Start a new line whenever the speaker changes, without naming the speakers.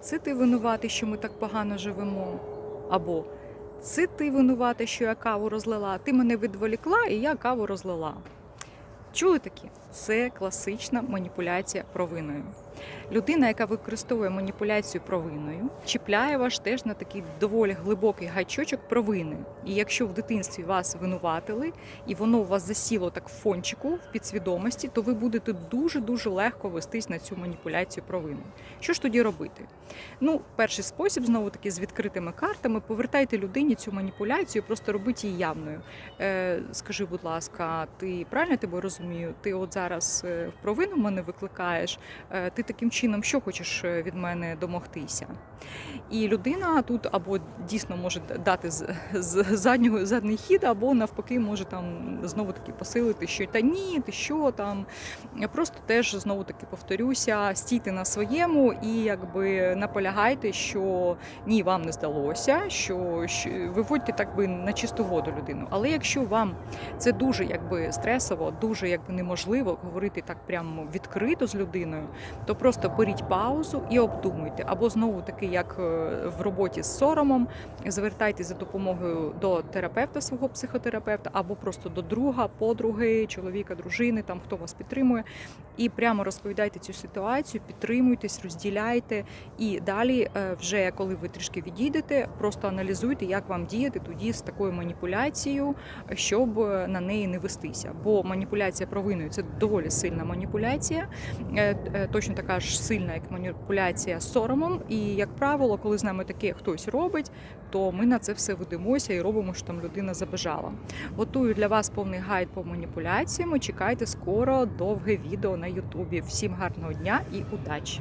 це ти винуватий, що ми так погано живемо. Або це ти винуватий, що я каву розлила. Ти мене відволікла, і я каву розлила. Чули такі? Це класична маніпуляція провиною. Людина, яка використовує маніпуляцію провиною, чіпляє вас теж на такий доволі глибокий гачочок провини. І якщо в дитинстві вас винуватили, і воно у вас засіло так в фончику в підсвідомості, то ви будете дуже дуже легко вестись на цю маніпуляцію провини. Що ж тоді робити? Ну, перший спосіб, знову таки, з відкритими картами, повертайте людині цю маніпуляцію, просто робіть її явною. Е, скажи, будь ласка, ти правильно тебе розумію? Ти от зараз е, в провину мене викликаєш. Е, ти таким чином що хочеш е, від мене домогтися? І людина тут або дійсно може дати з, з заднього задній хід, або навпаки може там знову таки посилити, що та ні, ти що там. Просто теж знову таки повторюся, стійте на своєму і якби наполягайте, що ні, вам не здалося, що, що виводьте так би на чисту воду людину. Але якщо вам це дуже якби стресово, дуже якби неможливо говорити так прямо відкрито з людиною, то просто беріть паузу і обдумуйте. Або знову таки, як е, в роботі з соромом, звертайтеся за допомогою до терапевта, свого психотерапевта, або просто до друга, подруги, чоловіка, дружини, там хто вас підтримує, і прямо розповідайте цю ситуацію, підтримуйтесь, розділяйте. І далі, е, вже коли ви трішки відійдете, просто аналізуйте, як вам діяти тоді з такою маніпуляцією, щоб на неї не вестися. Бо маніпуляція провиною це доволі сильна маніпуляція, е, е, точно така ж сильна, як маніпуляція соромом. І як правило, коли з нами таке хтось робить, то ми на це все ведемося і робимо, що там людина забажала. Готую для вас повний гайд по маніпуляціям. Чекайте скоро довге відео на Ютубі. Всім гарного дня і удачі!